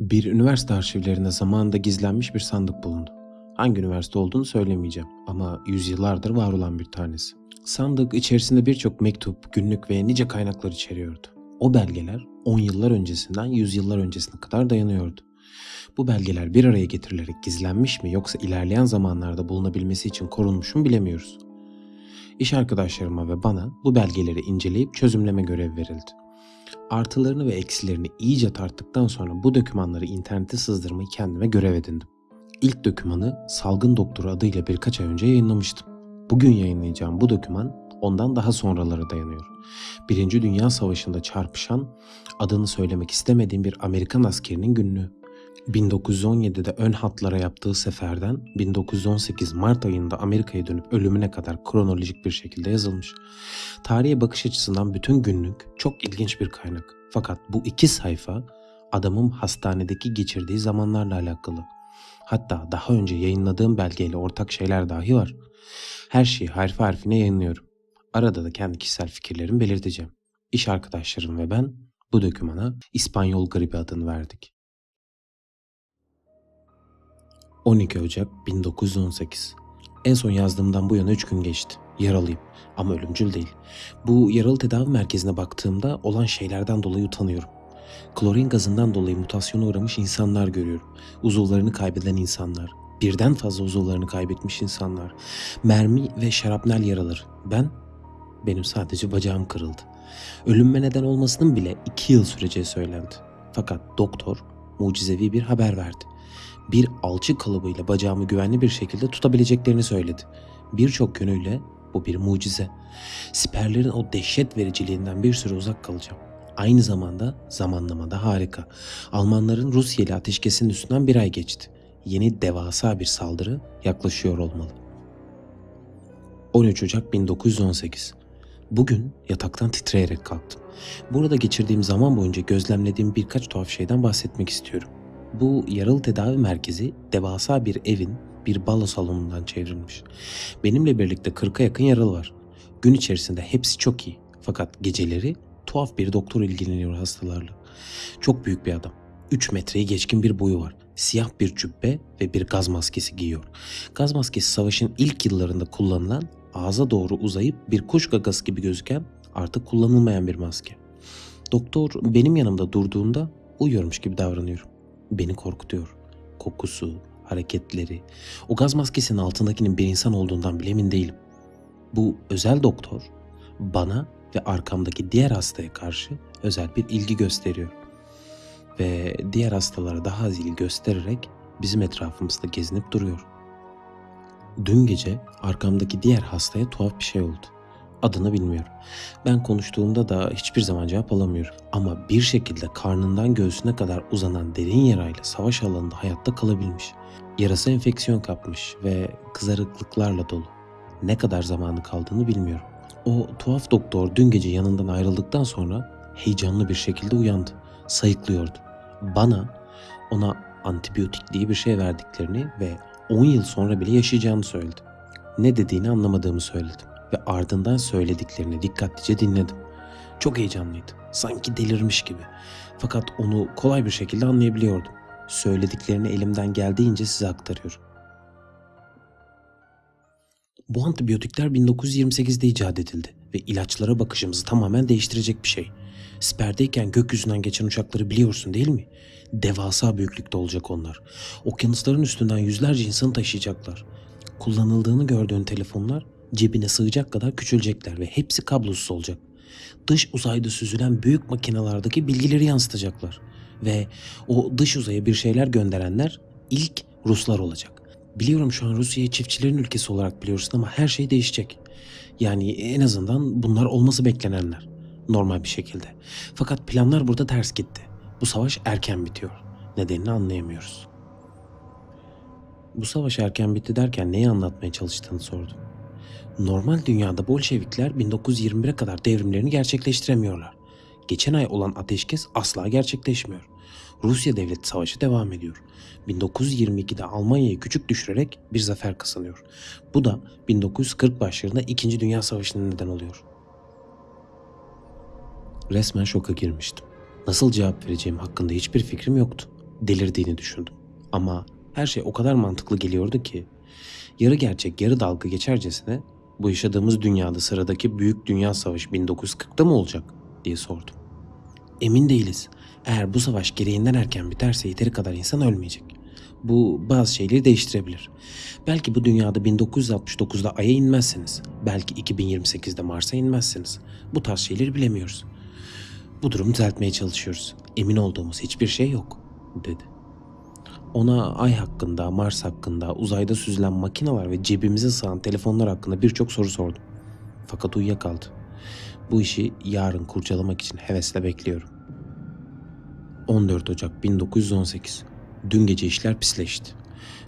Bir üniversite arşivlerinde zamanında gizlenmiş bir sandık bulundu. Hangi üniversite olduğunu söylemeyeceğim ama yüzyıllardır var olan bir tanesi. Sandık içerisinde birçok mektup, günlük ve nice kaynaklar içeriyordu. O belgeler 10 yıllar öncesinden yüzyıllar öncesine kadar dayanıyordu. Bu belgeler bir araya getirilerek gizlenmiş mi yoksa ilerleyen zamanlarda bulunabilmesi için korunmuş mu bilemiyoruz. İş arkadaşlarıma ve bana bu belgeleri inceleyip çözümleme görevi verildi. Artılarını ve eksilerini iyice tarttıktan sonra bu dokümanları internete sızdırmayı kendime görev edindim. İlk dokümanı Salgın Doktoru adıyla birkaç ay önce yayınlamıştım. Bugün yayınlayacağım bu doküman ondan daha sonralara dayanıyor. Birinci Dünya Savaşı'nda çarpışan, adını söylemek istemediğim bir Amerikan askerinin günlüğü. 1917'de ön hatlara yaptığı seferden 1918 Mart ayında Amerika'ya dönüp ölümüne kadar kronolojik bir şekilde yazılmış. Tarihe bakış açısından bütün günlük çok ilginç bir kaynak. Fakat bu iki sayfa adamın hastanedeki geçirdiği zamanlarla alakalı. Hatta daha önce yayınladığım belgeyle ortak şeyler dahi var. Her şeyi harfi harfine yayınlıyorum. Arada da kendi kişisel fikirlerimi belirteceğim. İş arkadaşlarım ve ben bu dokümana İspanyol gribi adını verdik. 12 Ocak 1918. En son yazdığımdan bu yana 3 gün geçti. Yaralıyım ama ölümcül değil. Bu yaralı tedavi merkezine baktığımda olan şeylerden dolayı utanıyorum. Klorin gazından dolayı mutasyona uğramış insanlar görüyorum. Uzuvlarını kaybeden insanlar. Birden fazla uzuvlarını kaybetmiş insanlar. Mermi ve şarapnel yaraları. Ben? Benim sadece bacağım kırıldı. Ölümme neden olmasının bile 2 yıl süreceği söylendi. Fakat doktor mucizevi bir haber verdi bir alçı kalıbıyla bacağımı güvenli bir şekilde tutabileceklerini söyledi. Birçok yönüyle bu bir mucize. Siperlerin o dehşet vericiliğinden bir süre uzak kalacağım. Aynı zamanda zamanlamada harika. Almanların Rusya ile ateşkesin üstünden bir ay geçti. Yeni devasa bir saldırı yaklaşıyor olmalı. 13 Ocak 1918 Bugün yataktan titreyerek kalktım. Burada geçirdiğim zaman boyunca gözlemlediğim birkaç tuhaf şeyden bahsetmek istiyorum. Bu yaralı tedavi merkezi devasa bir evin bir balo salonundan çevrilmiş. Benimle birlikte 40'a yakın yaralı var. Gün içerisinde hepsi çok iyi. Fakat geceleri tuhaf bir doktor ilgileniyor hastalarla. Çok büyük bir adam. 3 metreyi geçkin bir boyu var. Siyah bir cübbe ve bir gaz maskesi giyiyor. Gaz maskesi savaşın ilk yıllarında kullanılan ağza doğru uzayıp bir kuş gagası gibi gözüken artık kullanılmayan bir maske. Doktor benim yanımda durduğunda uyuyormuş gibi davranıyorum beni korkutuyor. Kokusu, hareketleri, o gaz maskesinin altındakinin bir insan olduğundan bile emin değilim. Bu özel doktor bana ve arkamdaki diğer hastaya karşı özel bir ilgi gösteriyor. Ve diğer hastalara daha az ilgi göstererek bizim etrafımızda gezinip duruyor. Dün gece arkamdaki diğer hastaya tuhaf bir şey oldu. Adını bilmiyorum. Ben konuştuğumda da hiçbir zaman cevap alamıyorum. Ama bir şekilde karnından göğsüne kadar uzanan derin yarayla savaş alanında hayatta kalabilmiş. Yarası enfeksiyon kapmış ve kızarıklıklarla dolu. Ne kadar zamanı kaldığını bilmiyorum. O tuhaf doktor dün gece yanından ayrıldıktan sonra heyecanlı bir şekilde uyandı. Sayıklıyordu. Bana ona antibiyotik diye bir şey verdiklerini ve 10 yıl sonra bile yaşayacağını söyledi. Ne dediğini anlamadığımı söyledim ve ardından söylediklerini dikkatlice dinledim. Çok heyecanlıydı. Sanki delirmiş gibi. Fakat onu kolay bir şekilde anlayabiliyordum. Söylediklerini elimden geldiğince size aktarıyorum. Bu antibiyotikler 1928'de icat edildi ve ilaçlara bakışımızı tamamen değiştirecek bir şey. Siperdeyken gökyüzünden geçen uçakları biliyorsun değil mi? Devasa büyüklükte olacak onlar. Okyanusların üstünden yüzlerce insanı taşıyacaklar. Kullanıldığını gördüğün telefonlar cebine sığacak kadar küçülecekler ve hepsi kablosuz olacak. Dış uzayda süzülen büyük makinalardaki bilgileri yansıtacaklar. Ve o dış uzaya bir şeyler gönderenler ilk Ruslar olacak. Biliyorum şu an Rusya'yı çiftçilerin ülkesi olarak biliyorsun ama her şey değişecek. Yani en azından bunlar olması beklenenler. Normal bir şekilde. Fakat planlar burada ters gitti. Bu savaş erken bitiyor. Nedenini anlayamıyoruz. Bu savaş erken bitti derken neyi anlatmaya çalıştığını sordum. Normal dünyada Bolşevikler 1921'e kadar devrimlerini gerçekleştiremiyorlar. Geçen ay olan ateşkes asla gerçekleşmiyor. Rusya devleti savaşı devam ediyor. 1922'de Almanya'yı küçük düşürerek bir zafer kazanıyor. Bu da 1940 başlarında 2. Dünya Savaşı'nın neden oluyor. Resmen şoka girmiştim. Nasıl cevap vereceğim hakkında hiçbir fikrim yoktu. delirdiğini düşündüm. Ama her şey o kadar mantıklı geliyordu ki yarı gerçek yarı dalga geçercesine bu yaşadığımız dünyada sıradaki büyük dünya savaşı 1940'da mı olacak diye sordum. Emin değiliz. Eğer bu savaş gereğinden erken biterse yeteri kadar insan ölmeyecek. Bu bazı şeyleri değiştirebilir. Belki bu dünyada 1969'da Ay'a inmezsiniz. Belki 2028'de Mars'a inmezsiniz. Bu tarz şeyleri bilemiyoruz. Bu durumu düzeltmeye çalışıyoruz. Emin olduğumuz hiçbir şey yok, dedi. Ona Ay hakkında, Mars hakkında, uzayda süzülen makineler ve cebimize sığan telefonlar hakkında birçok soru sordum. Fakat uyuyakaldı. Bu işi yarın kurcalamak için hevesle bekliyorum. 14 Ocak 1918. Dün gece işler pisleşti.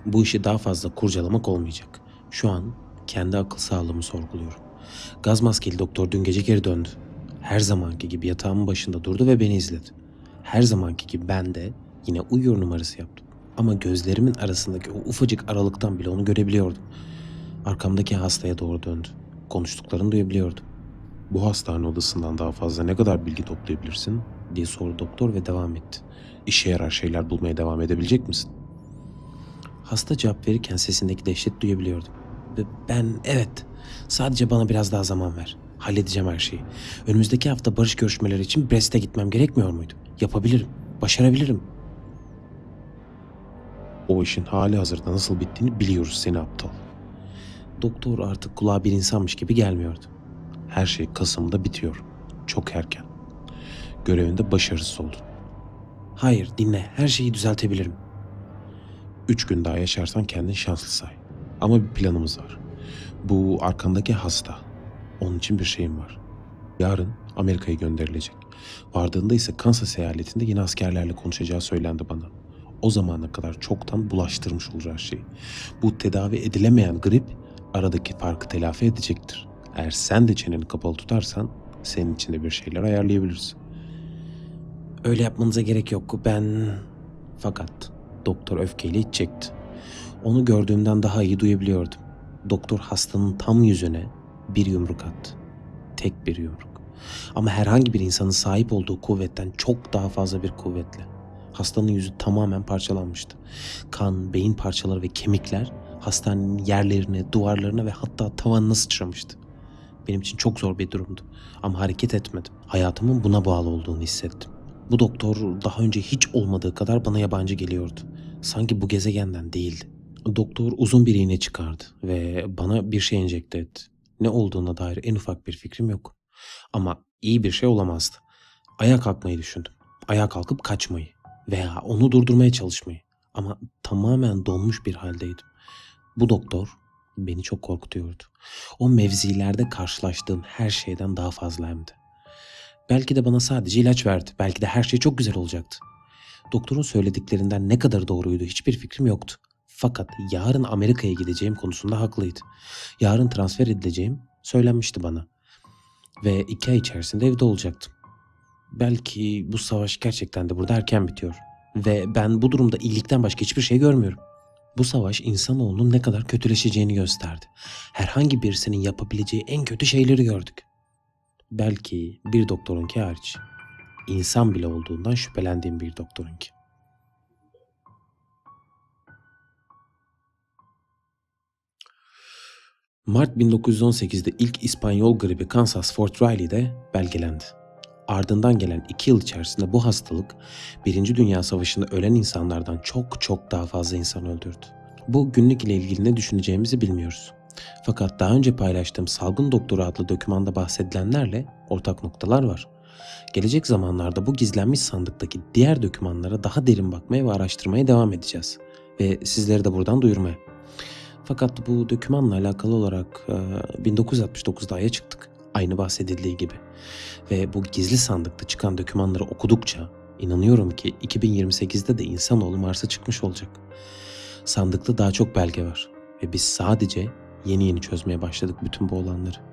Bu işi daha fazla kurcalamak olmayacak. Şu an kendi akıl sağlığımı sorguluyorum. Gaz maskeli doktor dün gece geri döndü. Her zamanki gibi yatağımın başında durdu ve beni izledi. Her zamanki gibi ben de yine uyuyor numarası yaptım. Ama gözlerimin arasındaki o ufacık aralıktan bile onu görebiliyordum. Arkamdaki hastaya doğru döndü. Konuştuklarını duyabiliyordum. Bu hastane odasından daha fazla ne kadar bilgi toplayabilirsin? diye sordu doktor ve devam etti. İşe yarar şeyler bulmaya devam edebilecek misin? Hasta cevap verirken sesindeki dehşet duyabiliyordum. Ve ben evet sadece bana biraz daha zaman ver. Halledeceğim her şeyi. Önümüzdeki hafta barış görüşmeleri için Brest'e gitmem gerekmiyor muydu? Yapabilirim. Başarabilirim. O işin hali hazırda nasıl bittiğini biliyoruz seni aptal. Doktor artık kulağa bir insanmış gibi gelmiyordu. Her şey Kasım'da bitiyor. Çok erken. Görevinde başarısız oldun. Hayır dinle her şeyi düzeltebilirim. Üç gün daha yaşarsan kendin şanslı say. Ama bir planımız var. Bu arkandaki hasta. Onun için bir şeyim var. Yarın Amerika'ya gönderilecek. Vardığında ise Kansas eyaletinde yine askerlerle konuşacağı söylendi bana. O zamana kadar çoktan bulaştırmış olur her şeyi. Bu tedavi edilemeyen grip aradaki farkı telafi edecektir. Eğer sen de çeneni kapalı tutarsan senin için de bir şeyler ayarlayabiliriz. Öyle yapmanıza gerek yok. Ben... Fakat doktor öfkeyle iç çekti. Onu gördüğümden daha iyi duyabiliyordum. Doktor hastanın tam yüzüne bir yumruk attı. Tek bir yumruk. Ama herhangi bir insanın sahip olduğu kuvvetten çok daha fazla bir kuvvetle. Hastanın yüzü tamamen parçalanmıştı. Kan, beyin parçaları ve kemikler hastanenin yerlerine, duvarlarına ve hatta tavanına sıçramıştı. Benim için çok zor bir durumdu. Ama hareket etmedim. Hayatımın buna bağlı olduğunu hissettim. Bu doktor daha önce hiç olmadığı kadar bana yabancı geliyordu. Sanki bu gezegenden değildi. Doktor uzun bir iğne çıkardı ve bana bir şey enjekte etti. Ne olduğuna dair en ufak bir fikrim yok. Ama iyi bir şey olamazdı. Ayağa kalkmayı düşündüm. Ayağa kalkıp kaçmayı veya onu durdurmaya çalışmayı. Ama tamamen donmuş bir haldeydim. Bu doktor beni çok korkutuyordu. O mevzilerde karşılaştığım her şeyden daha fazla hem de. Belki de bana sadece ilaç verdi. Belki de her şey çok güzel olacaktı. Doktorun söylediklerinden ne kadar doğruydu hiçbir fikrim yoktu. Fakat yarın Amerika'ya gideceğim konusunda haklıydı. Yarın transfer edileceğim söylenmişti bana. Ve iki ay içerisinde evde olacaktım. Belki bu savaş gerçekten de burada erken bitiyor. Ve ben bu durumda iyilikten başka hiçbir şey görmüyorum. Bu savaş insanoğlunun ne kadar kötüleşeceğini gösterdi. Herhangi birisinin yapabileceği en kötü şeyleri gördük. Belki bir doktorunki hariç. İnsan bile olduğundan şüphelendiğim bir doktorunki. Mart 1918'de ilk İspanyol gribi Kansas Fort Riley'de belgelendi. Ardından gelen iki yıl içerisinde bu hastalık Birinci Dünya Savaşı'nda ölen insanlardan çok çok daha fazla insan öldürdü. Bu günlük ile ilgili ne düşüneceğimizi bilmiyoruz. Fakat daha önce paylaştığım Salgın Doktoru adlı dokümanda bahsedilenlerle ortak noktalar var. Gelecek zamanlarda bu gizlenmiş sandıktaki diğer dokümanlara daha derin bakmaya ve araştırmaya devam edeceğiz. Ve sizleri de buradan duyurmaya. Fakat bu dokümanla alakalı olarak e, 1969'da Ay'a çıktık. Aynı bahsedildiği gibi. Ve bu gizli sandıkta çıkan dokümanları okudukça inanıyorum ki 2028'de de insanoğlu Mars'a çıkmış olacak. Sandıkta daha çok belge var. Ve biz sadece yeni yeni çözmeye başladık bütün bu olanları.